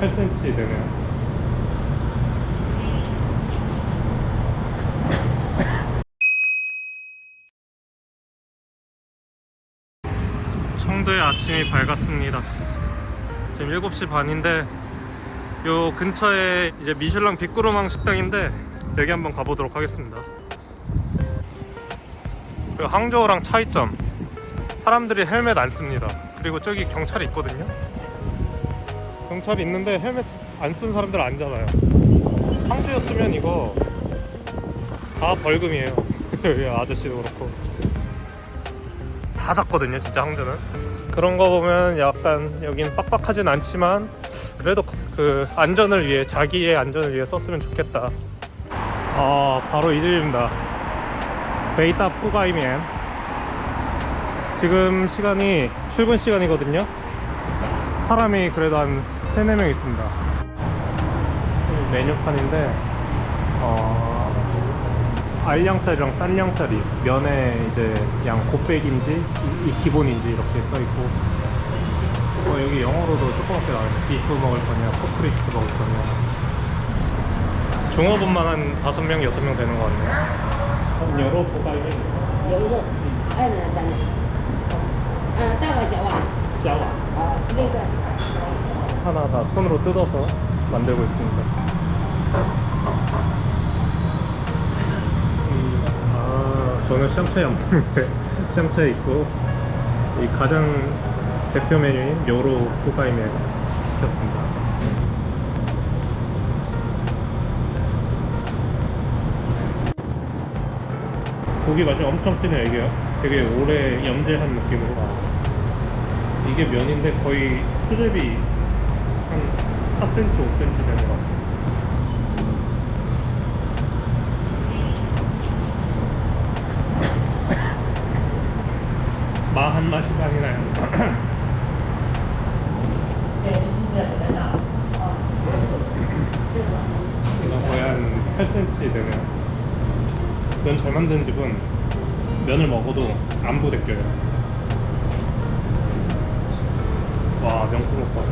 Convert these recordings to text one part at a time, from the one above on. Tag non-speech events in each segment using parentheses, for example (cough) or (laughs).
8cm 되네요. 청도의 아침이 밝았습니다. 지금 7시 반인데 요 근처에 이제 미슐랑 빅구르망 식당인데 여기 한번 가보도록 하겠습니다. 그 항저우랑 차이점 사람들이 헬멧 안 씁니다. 그리고 저기 경찰이 있거든요. 경찰이 있는데 헬멧 안 쓴 사람들 아니잖아요. 항저였으면 이거 다 벌금이에요. (laughs) 아저씨도 그렇고 다 잡거든요, 진짜 항저는. 그런 거 보면 약간 여긴 빡빡하진 않지만 그래도 그 안전을 위해 자기의 안전을 위해 썼으면 좋겠다. 아 바로 이 집입니다. 베이타 푸가이면 지금 시간이 출근 시간이거든요. 사람이 그래도 한 3, 4명 있습니다. 이 메뉴판인데 어, 알량짜리랑 쌀량짜리 면에 이제 양 곱빼기인지 이, 이 기본인지 이렇게 써있고 어, 여기 영어로도 조그맣게 나와요 비프 먹을 거냐 포크릭스 먹을 거냐 종업원만 한 5명, 6명 되는 것 같네요 여러 포가이면 有一个二人三人，嗯，大碗小碗， 샤워 呃，十六个。 하나 다 손으로 뜯어서 만들고 있습니다. 음, 아, 저는 샹차이 안 먹는데 샹차이 (laughs) 있고 이 가장 대표 메뉴인 요로 후가이면 시켰습니다. 고기 맛이 엄청 진해요 이게요. 되게 오래 염제한 느낌으로 이게 면인데 거의 수제비 한 4cm, 5cm 되는 것 같아요. 마한 맛이 나요. 이거 거의 한 8cm 되네요. 면 잘 만드는 집은 면을 먹어도 안 부대껴요. 와 명품 오빠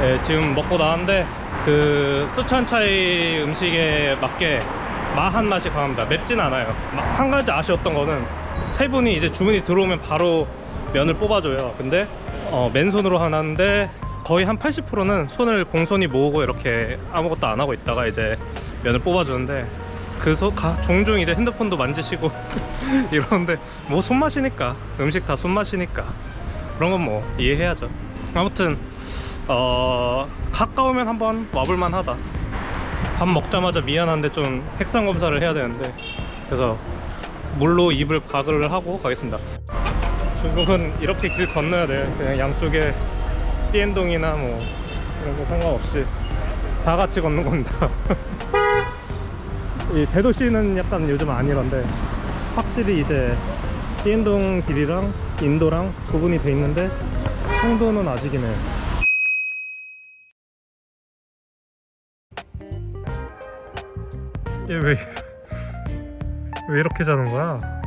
네, 지금 먹고 나왔는데 그 수천차이 음식에 맞게 마한 맛이 강합니다. 맵진 않아요. 마- 한 가지 아쉬웠던 거는 세 분이 이제 주문이 들어오면 바로 면을 뽑아줘요. 근데 어, 맨손으로 하는데 거의 한 80%는 손을 공손히 모으고 이렇게 아무것도 안 하고 있다가 이제 면을 뽑아주는데 그 소, 가, 종종 이제 핸드폰도 만지시고 (laughs) 이러는데 뭐 손맛이니까. 음식 다 손맛이니까. 그런 건 뭐 이해해야죠. 아무튼 어 가까우면 한번 와볼만 하다. 밥 먹자마자 미안한데 좀 핵상 검사를 해야 되는데. 그래서 물로 입을 가글을 하고 가겠습니다. 중국은 이렇게 길 건너야 돼. 그냥 양쪽에 띠엔동이나 뭐 이런 거 상관없이 다 같이 걷는 겁니다. (laughs) 이 대도시는 약간 요즘 아니란데 확실히 이제 띠엔동 길이랑 인도랑 구분이 돼 있는데 청도는 아직이네 얘 왜, 왜 이렇게 자는 거야?